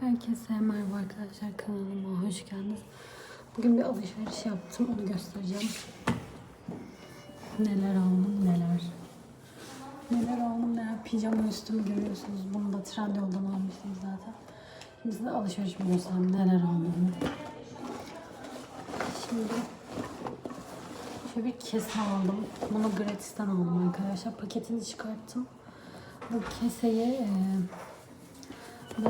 Herkese merhaba arkadaşlar kanalıma hoş geldiniz. Bugün bir alışveriş yaptım onu göstereceğim. Neler aldım neler. Neler aldım neler pijama üstümü görüyorsunuz. Bunu da Trendyol'dan almıştım zaten. Şimdi size alışverişimi göstereyim neler aldım. Şimdi şöyle bir kese aldım. Bunu gratisten aldım arkadaşlar. Paketini çıkarttım. Bu keseye eee bu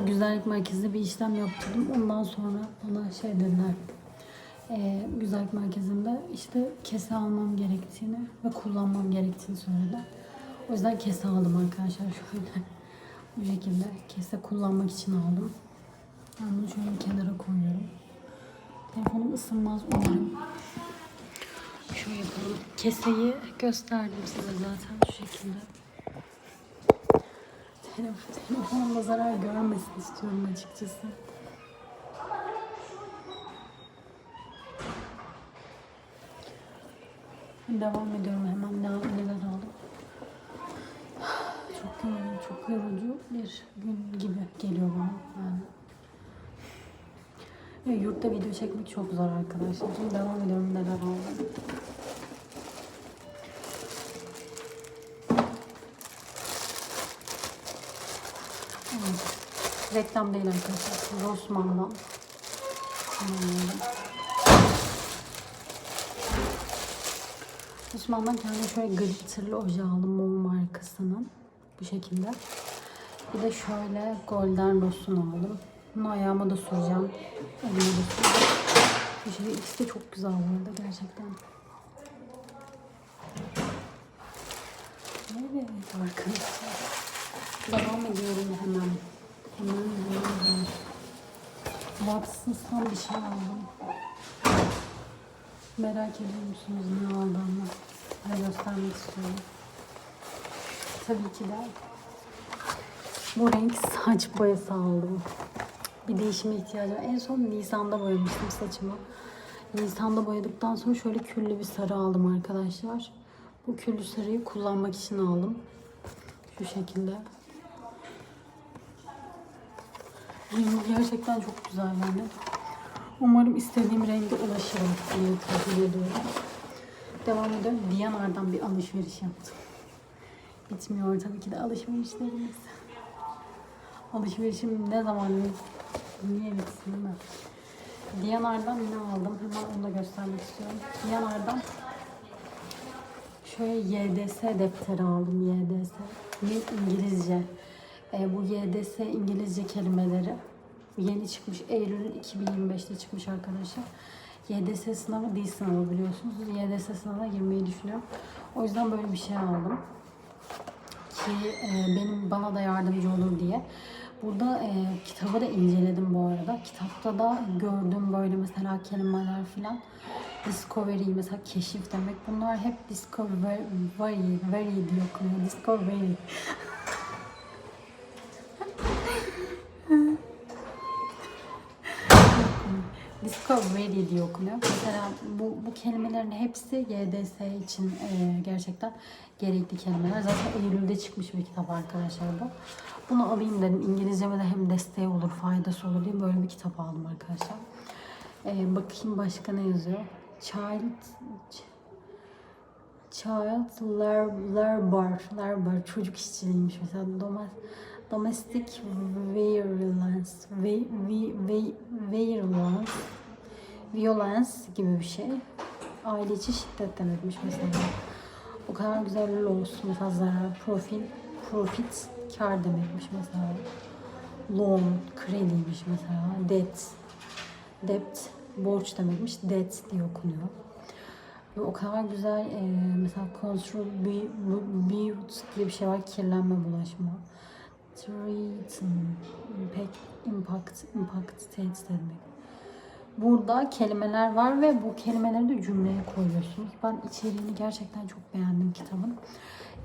güzellik merkezinde bir işlem yaptırdım. Ondan sonra bana şey dediler. E, güzellik merkezinde işte kese almam gerektiğini ve kullanmam gerektiğini söylediler. O yüzden kese aldım arkadaşlar şöyle. Bu şekilde kese kullanmak için aldım. Ben bunu şöyle kenara koyuyorum. Telefonum ısınmaz umarım. Şöyle yapalım. Keseyi gösterdim size zaten şu şekilde. Telefon, telefonumda zarar görmesin istiyorum açıkçası. Devam ediyorum hemen ne neler aldım. Çok yorucu, çok yorucu bir gün gibi geliyor bana yani. Ve yurtta video çekmek çok zor arkadaşlar. Şimdi devam ediyorum neler aldım. Evet. Reklam değil arkadaşlar. Rossmann'dan. Rossmann'dan kendime şöyle glitterlı oje aldım. Mom markasının. Bu şekilde. Bir de şöyle Golden Rose'unu aldım. Bunu ayağıma da süreceğim. Elime de süreceğim. Bu şey, ikisi de çok güzel bu arada gerçekten. Evet arkadaşlar. Devam ediyorum hemen. Hemen. Watsons'tan bir şey aldım. Merak ediyor musunuz ne aldığımı? Size göstermek istiyorum. Tabii ki de bu renk saç boyası aldım. Bir değişime ihtiyacım. En son Nisan'da boyamıştım saçımı. Nisan'da boyadıktan sonra şöyle küllü bir sarı aldım arkadaşlar. Bu küllü sarıyı kullanmak için aldım. Şu şekilde. Rengi gerçekten çok güzel yani. Umarım istediğim renge ulaşırım diye tahmin ediyorum. Devam ediyorum. Diyanar'dan bir alışveriş yaptım. Bitmiyor tabii ki de alışverişlerimiz. Alışverişim ne zaman niye bitsin değil mi? Diyanar'dan ne aldım? Hemen onu da göstermek istiyorum. Diyanar'dan şöyle YDS defteri aldım. YDS. Yeni İngilizce. E, bu YDS İngilizce kelimeleri yeni çıkmış. Eylül 2025'te çıkmış arkadaşlar. YDS sınavı dil sınavı biliyorsunuz. YDS sınavına girmeyi düşünüyorum. O yüzden böyle bir şey aldım. Ki e, benim bana da yardımcı olur diye. Burada e, kitabı da inceledim bu arada. Kitapta da gördüğüm böyle mesela kelimeler filan. Discovery mesela keşif demek. Bunlar hep discovery, very diye okunuyor. Discovery. Discovery diye okunuyor. Mesela bu, bu kelimelerin hepsi YDS için e, gerçekten gerekli kelimeler. Zaten Eylül'de çıkmış bir kitap arkadaşlar bu. Bunu alayım dedim. İngilizceme de hem desteği olur, faydası olur diye böyle bir kitap aldım arkadaşlar. E, bakayım başka ne yazıyor. Child Child Labor, Labor çocuk işçiliğiymiş mesela. Domes, domestic violence, vi, vi, vi, violence, violence gibi bir şey. Aile içi şiddet demekmiş mesela. O kadar güzel loss mesela zarar, profil, profit, kar demekmiş mesela. Loan, krediymiş mesela. Debt, debt, borç demekmiş. Debt diye okunuyor. Ve o kadar güzel e, mesela control build diye bir şey var. Kirlenme, bulaşma. Threaten, impact, impact, impact states demek. Burada kelimeler var ve bu kelimeleri de cümleye koyuyorsunuz. Ben içeriğini gerçekten çok beğendim kitabın.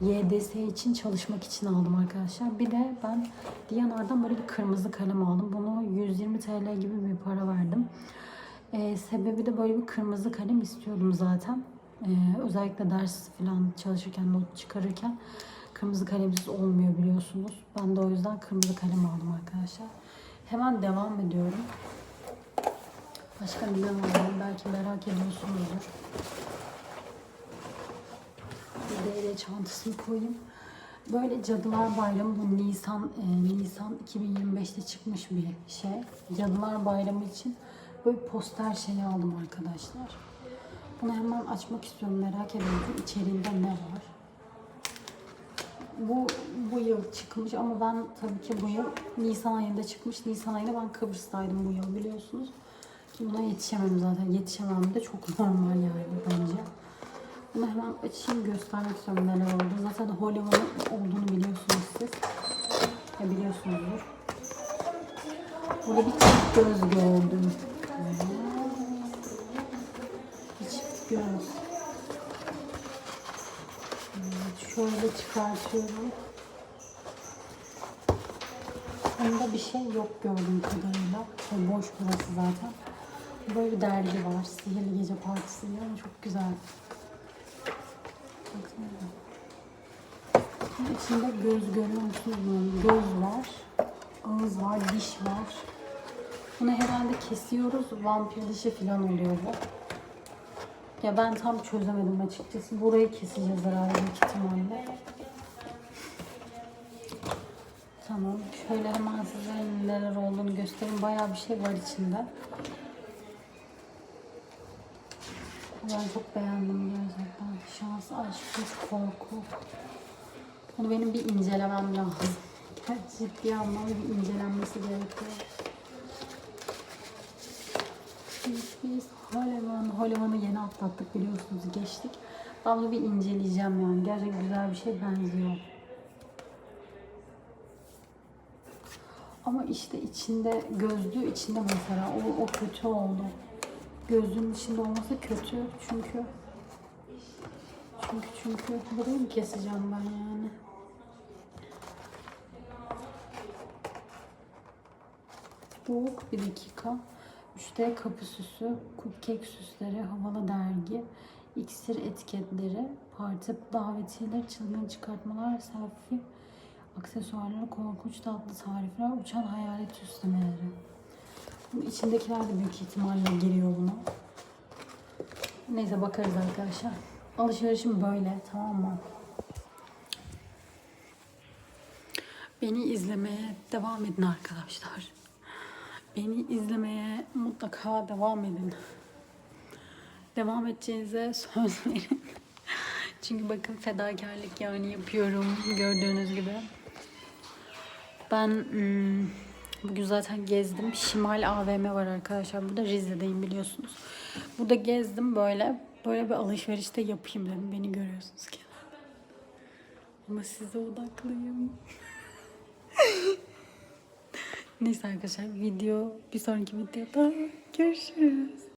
YDS için çalışmak için aldım arkadaşlar. Bir de ben Diyanar'dan böyle bir kırmızı kalem aldım. Bunu 120 TL gibi bir para verdim. Ee, sebebi de böyle bir kırmızı kalem istiyordum zaten. Ee, özellikle ders falan çalışırken, not çıkarırken kırmızı kalemsiz olmuyor biliyorsunuz. Ben de o yüzden kırmızı kalem aldım arkadaşlar. Hemen devam ediyorum. Başka ne var? Belki merak ediyorsunuzdur. Bir de çantasını koyayım. Böyle Cadılar Bayramı bu Nisan e, Nisan 2025'te çıkmış bir şey. Cadılar Bayramı için böyle poster şeyi aldım arkadaşlar. Bunu hemen açmak istiyorum. Merak ediyorum içeriğinde ne var. Bu bu yıl çıkmış ama ben tabii ki bu yıl Nisan ayında çıkmış. Nisan ayında ben Kıbrıs'taydım bu yıl biliyorsunuz. Buna yetişemem zaten. Yetişemem de çok normal yani bence. Bunu hemen açayım göstermek istiyorum neler oldu. Zaten Hollywood olduğunu biliyorsunuz siz. Ya biliyorsunuzdur. Burada bir çift göz gördüm. Bir çift göz. Evet, şöyle çıkartıyorum. Bunda bir şey yok gördüğüm kadarıyla. Ve boş burası zaten. Böyle bir dergi var. Sihirli Gece Partisi diye ama çok güzel. Şimdi içinde göz görüyor. Göz var, ağız var, diş var. Bunu herhalde kesiyoruz. Vampir dişi falan oluyor bu. Ya ben tam çözemedim açıkçası. Burayı keseceğiz herhalde büyük ihtimalle. Tamam. Şöyle hemen size neler olduğunu göstereyim. Bayağı bir şey var içinde. Ben çok beğendim gerçekten. Şans, aşk, korku. Bunu benim bir incelemem lazım. Ciddi anlamda bir incelenmesi gerekiyor. Biz, biz Hollywood, Hollywood'u yeni atlattık biliyorsunuz geçtik. Ben bunu bir inceleyeceğim yani. Gerçekten güzel bir şey benziyor. Ama işte içinde gözlüğü içinde mesela o, o kötü oldu. Gözlüğün içinde olması kötü çünkü çünkü çünkü burayı mı keseceğim ben yani? Soğuk bir dakika. 3D kapı süsü, cupcake süsleri, havalı dergi, iksir etiketleri, parti davetiyeleri, çılgın çıkartmalar, selfie, aksesuarları, korkunç tatlı tarifler, uçan hayalet süslemeleri. Bu içindekiler de büyük ihtimalle giriyor buna. Neyse bakarız arkadaşlar. Alışverişim böyle tamam mı? Beni izlemeye devam edin arkadaşlar. Beni izlemeye mutlaka devam edin. Devam edeceğinize söz verin. Çünkü bakın fedakarlık yani yapıyorum gördüğünüz gibi. Ben hmm, bugün zaten gezdim. Şimal AVM var arkadaşlar. Burada Rize'deyim biliyorsunuz. Burada gezdim böyle. Böyle bir alışverişte yapayım dedim. Beni görüyorsunuz kenarda. Ama size odaklıyım. Neyse arkadaşlar video bir sonraki videoda görüşürüz.